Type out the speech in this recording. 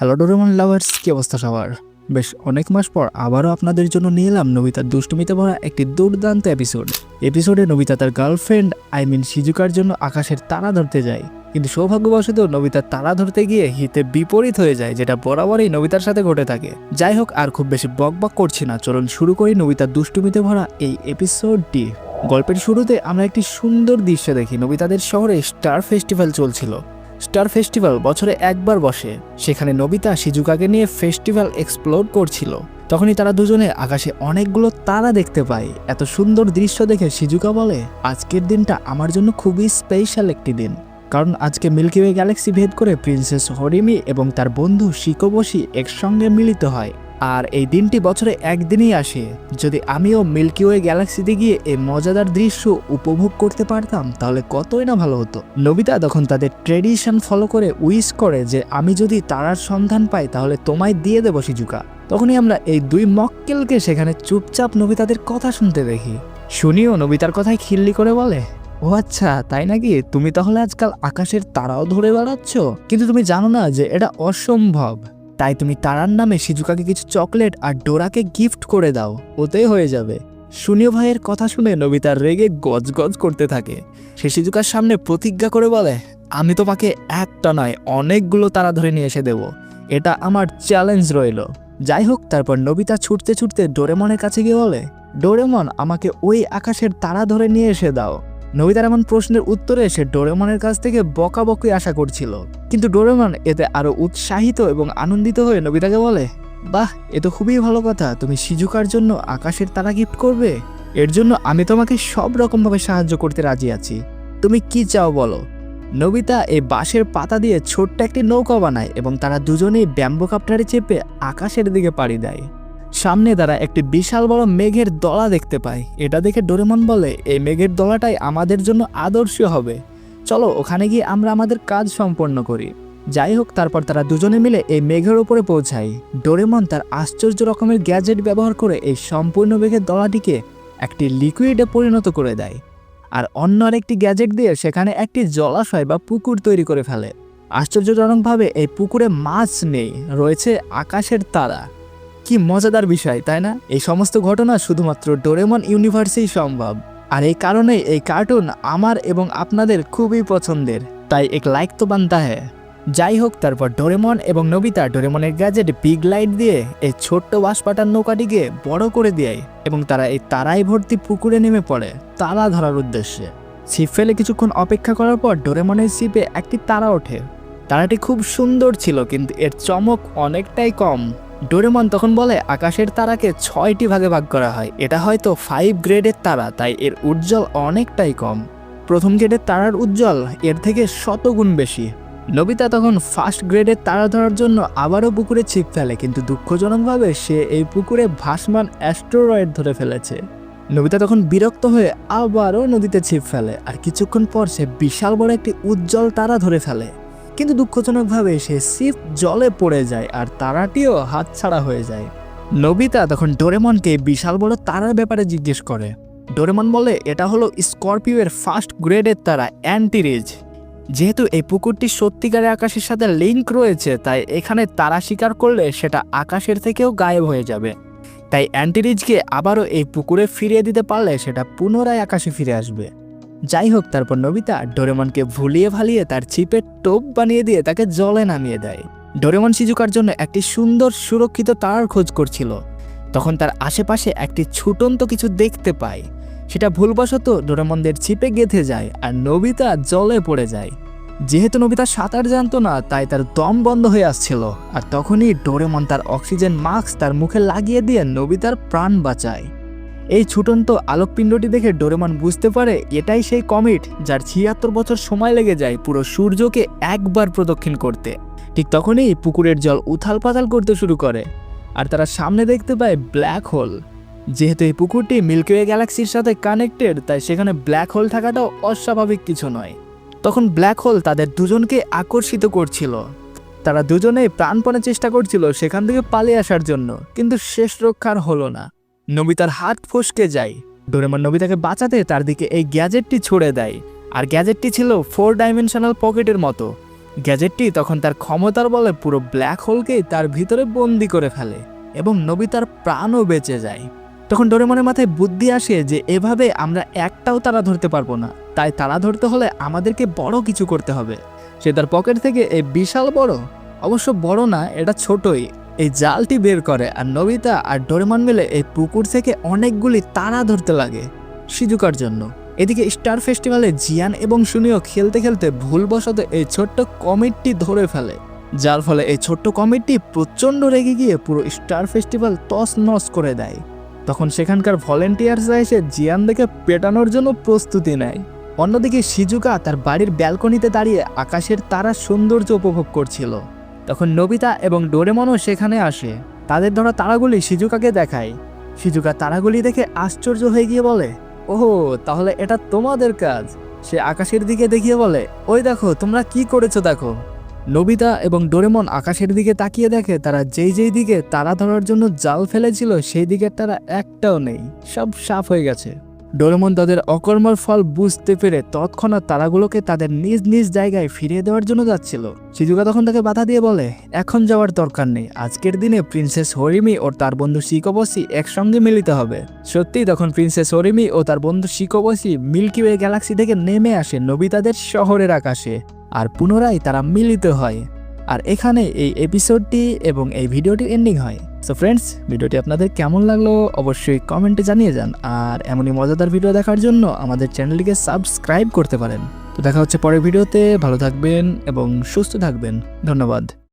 Hello Doraemon lovers কি অবস্থা সবার? বেশ অনেক মাস পর আবারও আপনাদের জন্য নিয়ে এলাম নবিতার দুষ্টুমিতে ভরা একটি দুর্দান্ত এপিসোড এপিসোডে নবিতা তার গার্লফ্রেন্ড আই মিন সিজুকার জন্য আকাশের তারা ধরতে যায়। কিন্তু সৌভাগ্যবশত নবিতার তারা ধরতে গিয়ে হিতে বিপরীত হয়ে যায়, যেটা বরাবরই নবিতার সাথে ঘটে থাকে। যাই হোক, আর খুব বেশি বকবক করছি না। চলুন শুরু করি নবিতার দুষ্টুমিতে ভরা এই এপিসোডটি গল্পের শুরুতে আমরা একটি সুন্দর দৃশ্য দেখি। নবিতাদের শহরে স্টার ফেস্টিভ্যাল চলছিল। স্টার ফেস্টিভ্যাল বছরে একবার বসে। সেখানে নবিতা সিজুকাকে নিয়ে ফেস্টিভ্যাল এক্সপ্লোর করছিল। তখনই তারা দুজনে আকাশে অনেকগুলো তারা দেখতে পায়। এত সুন্দর দৃশ্য দেখে সিজুকা বলে, আজকের দিনটা আমার জন্য খুবই স্পেশাল একটি দিন। কারণ আজকে মিল্কিওয়ে গ্যালাক্সি ভেদ করে প্রিন্সেস হরিমি এবং তার বন্ধু শিকোবসি একসঙ্গে মিলিত হয়। আর এই দিনটি বছরে একদিনই আসে। যদি আমিও মিল্কি ওয়ে গ্যালাক্সিতে গিয়ে এই মজাদার দৃশ্য উপভোগ করতে পারতাম, তাহলে কতই না ভালো হতো। নবিতা তখন তাদের ট্রেডিশন ফলো করে উইশ করে যে, আমি যদি তারার সন্ধান পাই, তাহলে তোমায় দিয়ে দেবো সিজুকা। তখনই আমরা এই দুই মক্কেলকে সেখানে চুপচাপ নবিতাদের কথা শুনতে দেখি। শুনিও নবিতার কথায় খিল্লি করে বলে, ও আচ্ছা তাই নাকি? তুমি তাহলে আজকাল আকাশের তারাও ধরে বেড়াচ্ছ? কিন্তু তুমি জানো না যে এটা অসম্ভব। তাই তুমি তারার নামে সিজুকাকে কিছু চকলেট আর ডোরাকে গিফট করে দাও, ওতেই হয়ে যাবে। সুনীয় ভাইয়ের কথা শুনে নবিতা রেগে গজগজ করতে থাকে। সে সিজুকার সামনে প্রতিজ্ঞা করে বলে, আমি তোমাকে একটা নয়, অনেকগুলো তারা ধরে নিয়ে এসে দেব। এটা আমার চ্যালেঞ্জ রইল। যাই হোক, তারপর নবিতা ছুটতে ছুটতে ডোরেমনের কাছে গিয়ে বলে, ডোরেমন, আমাকে ওই আকাশের তারা ধরে নিয়ে এসে দাও। নবিতার এমন প্রশ্নের উত্তরে সে ডোরেমনের কাছ থেকে বকাবকি আশা করছিল। কিন্তু ডোরেমন এতে আরও উৎসাহিত এবং আনন্দিত হয়ে নবিতাকে বলে, বাহ, এ তো খুবই ভালো কথা। তুমি সিজুকার জন্য আকাশের তারা গিফট করবে? এর জন্য আমি তোমাকে সব রকমভাবে সাহায্য করতে রাজি আছি। তুমি কি চাও বলো? নবিতা এই বাঁশের পাতা দিয়ে ছোট্ট একটি নৌকা বানায় এবং তারা দুজনেই ব্যাম্বো কাপটারে চেপে আকাশের দিকে পাড়ি দেয়। সামনে তারা একটি বিশাল বড় মেঘের দলা দেখতে পাই। এটা দেখে ডোরেমন বলে, এই মেঘের দলাটাই আমাদের জন্য আদর্শ হবে। চলো, ওখানে গিয়ে আমরা আমাদের কাজ সম্পন্ন করি। যাই হোক, তারপর তারা দুজনে মিলে এই মেঘের উপরে পৌঁছায়। ডোরেমন তার আশ্চর্য রকমের গ্যাজেট ব্যবহার করে এই সম্পূর্ণ মেঘের দলাটিকে একটি লিকুইডে পরিণত করে দেয়। আর অন্য আরেকটি গ্যাজেট দিয়ে সেখানে একটি জলাশয় বা পুকুর তৈরি করে ফেলে। আশ্চর্যজনকভাবে এই পুকুরে মাছ নেই, রয়েছে আকাশের তারা। কি মজাদার বিষয়, তাই না? এই সমস্ত ঘটনা শুধুমাত্র ডোরেমন ইউনিভার্সেই সম্ভব। আর এই কারণে এই কার্টুন আমার এবং আপনাদের খুবই পছন্দের। তাই এক লাইক তো বানতা হ্যাঁ যাই হোক, তারপর ডোরেমন এবং নবিতা ডোরেমনের গ্যাজেট বিগ লাইট দিয়ে এই ছোট্ট বাঁশপাটার নৌকাটিকে বড় করে দেয় এবং তারা এই তারাই ভর্তি পুকুরে নেমে পড়ে তারা ধরার উদ্দেশ্যে। ছিপ ফেলে কিছুক্ষণ অপেক্ষা করার পর ডোরেমনের ছিপে একটি তারা ওঠে। তারাটি খুব সুন্দর ছিল, কিন্তু এর চমক অনেকটাই কম। ডোরেমন তখন বলে, আকাশের তারাকে ছয়টি ভাগে ভাগ করা হয়। এটা হয়তো ফাইভ গ্রেডের তারা, তাই এর উজ্জ্বল অনেকটাই কম। প্রথম গ্রেডের তারার উজ্জ্বল, এর থেকে শতগুণ বেশি। নবিতা তখন ফার্স্ট গ্রেডের তারা ধরার জন্য আবারও পুকুরে ছিপ ফেলে, কিন্তু দুঃখজনকভাবে সে এই পুকুরে ভাসমান অ্যাস্ট্রয়েড ধরে ফেলেছে। নবিতা তখন বিরক্ত হয়ে আবারও নদীতে ছিপ ফেলে, আর কিছুক্ষণ পর সে বিশাল বড় একটি উজ্জ্বল তারা ধরে ফেলে। কিন্তু দুঃখজনকভাবে সে সিপ জলে পড়ে যায় আর তারাটিও হাতছাড়া হয়ে যায়। নবিতা তখন ডোরেমনকে বিশাল বড় তারার ব্যাপারে জিজ্ঞেস করে। ডোরেমন বলে, এটা হলো স্করপিওর ফার্স্ট গ্রেডের তারা, অ্যান্টিরিজ। যেহেতু এই পুকুরটি সত্যিকারে আকাশের সাথে লিঙ্ক রয়েছে, তাই এখানে তারা শিকার করলে সেটা আকাশের থেকেও গায়েব হয়ে যাবে। তাই অ্যান্টিরিজকে আবারও এই পুকুরে ফিরিয়ে দিতে পারলে সেটা পুনরায় আকাশে ফিরে আসবে। যাই হোক তারপর নবিতা ডোরেমনকে ভুলিয়ে ভালিয়ে তার চিপের টোপ বানিয়ে দিয়ে তাকে জলে নামিয়ে দেয়। ডোরেমন সিজুকার জন্য একটি সুন্দর সুরক্ষিত তারার খোঁজ করছিল। তখন তার আশেপাশে একটি ছুটন্ত কিছু দেখতে পায়। সেটা ভুলবশত ডোরেমনদের ছিপে গেঁথে যায় আর নবিতা জলে পড়ে যায়। যেহেতু নবিতা সাঁতার জানতো না, তাই তার দম বন্ধ হয়ে আসছিল। আর তখনই ডোরেমন তার অক্সিজেন মাস্ক তার মুখে লাগিয়ে দিয়ে নবিতার প্রাণ বাঁচায়। এই ছুটন্ত আলোকপিণ্ডটি দেখে ডোরেমন বুঝতে পারে এটাই সেই কমিট যার ছিয়াত্তর বছর সময় লেগে যায় পুরো সূর্যকে একবার প্রদক্ষিণ করতে। ঠিক তখনই পুকুরের জল উথাল পাতাল করতে শুরু করে আর তারা সামনে দেখতে পায় ব্ল্যাক হোল। যেহেতু এই পুকুরটি মিল্কিওয়ে গ্যালাক্সির সাথে কানেক্টেড, তাই সেখানে ব্ল্যাক হোল থাকাটাও অস্বাভাবিক কিছু নয়। তখন ব্ল্যাক হোল তাদের দুজনকে আকর্ষিত করছিল। তারা দুজনেই প্রাণপণে চেষ্টা করছিল সেখান থেকে পালিয়ে আসার জন্য, কিন্তু শেষ রক্ষার হলো না। নবিতার হাত ফসকে যায়। ডোরেমন নবিতাকে বাঁচাতে তার দিকে এই গ্যাজেটটি ছুড়ে দেয়। আর গ্যাজেটটি ছিল ফোর ডাইমেনশনাল পকেটের মতো। গ্যাজেটটি তখন তার ক্ষমতার বলে পুরো ব্ল্যাক হোলকেই তার ভিতরে বন্দি করে ফেলে এবং নবিতার প্রাণও বেঁচে যায়। তখন ডোরেমনের মাথায় বুদ্ধি আসে যে এভাবে আমরা একটাও তারা ধরতে পারব না। তাই তারা ধরতে হলে আমাদেরকে বড় কিছু করতে হবে। সে তার পকেট থেকে এই বিশাল বড়? অবশ্য বড় না, এটা ছোটই। এই জালটি বের করে আর নবিতা আর ডোরেমন মিলে এই পুকুর থেকে অনেকগুলি তারা ধরতে লাগে সিজুকার জন্য। এদিকে স্টার ফেস্টিভ্যালে জিয়ান এবং সুনিও খেলতে খেলতে ভুলবশত এই ছোট্ট কমিটটি ধরে ফেলে, যার ফলে এই ছোট্ট কমিটটি প্রচণ্ড রেগে গিয়ে পুরো স্টার ফেস্টিভ্যাল তস নস করে দেয়। তখন সেখানকার ভলেন্টিয়ার্সরা এসে জিয়ান দেখে পেটানোর জন্য প্রস্তুতি নেয়। অন্যদিকে সিজুকা তার বাড়ির ব্যালকনিতে দাঁড়িয়ে আকাশের তারার সৌন্দর্য উপভোগ করছিল। তখন নবিতা এবং ডোরেমনও সেখানে আসে। তাদের ধরা তারাগুলি সিজুকাকে দেখায়। সিজুকা তারাগুলি দেখে আশ্চর্য হয়ে গিয়ে বলে, ওহো, তাহলে এটা তোমাদের কাজ। সে আকাশের দিকে দেখিয়ে বলে, ওই দেখো, তোমরা কি করেছ দেখো? নবিতা এবং ডোরেমন আকাশের দিকে তাকিয়ে দেখে, তারা যেই যেই দিকে তারা ধরার জন্য জাল ফেলেছিল, সেই দিকের তারা একটাও নেই, সব সাফ হয়ে গেছে। ডোরেমন তাদের অকর্মর ফল বুঝতে পেরে তৎক্ষণাৎ তারাগুলোকে তাদের নিজ নিজ জায়গায় ফিরিয়ে দেওয়ার জন্য যাচ্ছিল। সিজুকা তখন তাকে বাধা দিয়ে বলে, এখন যাওয়ার দরকার নেই। আজকের দিনে প্রিন্সেস হরিমি ও তার বন্ধু শিকোবসি একসঙ্গে মিলিত হবে। সত্যি তখন প্রিন্সেস হরিমি ও তার বন্ধু শিকোবসি মিল্কি ওয়ে গ্যালাক্সি থেকে নেমে আসে নবিতাদের শহরের আকাশে। আর পুনরায় তারা মিলিত হয়। আর এখানে এই এপিসোডটি এবং এই ভিডিওটির এন্ডিং হয়। সো ফ্রেন্ডস ভিডিওটি আপনাদের কেমন লাগল অবশ্যই কমেন্টে জানিয়ে যান। আর এমনই মজাদার ভিডিও দেখার জন্য আমাদের চ্যানেলটিকে সাবস্ক্রাইব করতে পারেন। তো দেখা হচ্ছে পরের ভিডিওতে ভালো থাকবেন এবং সুস্থ থাকবেন। ধন্যবাদ।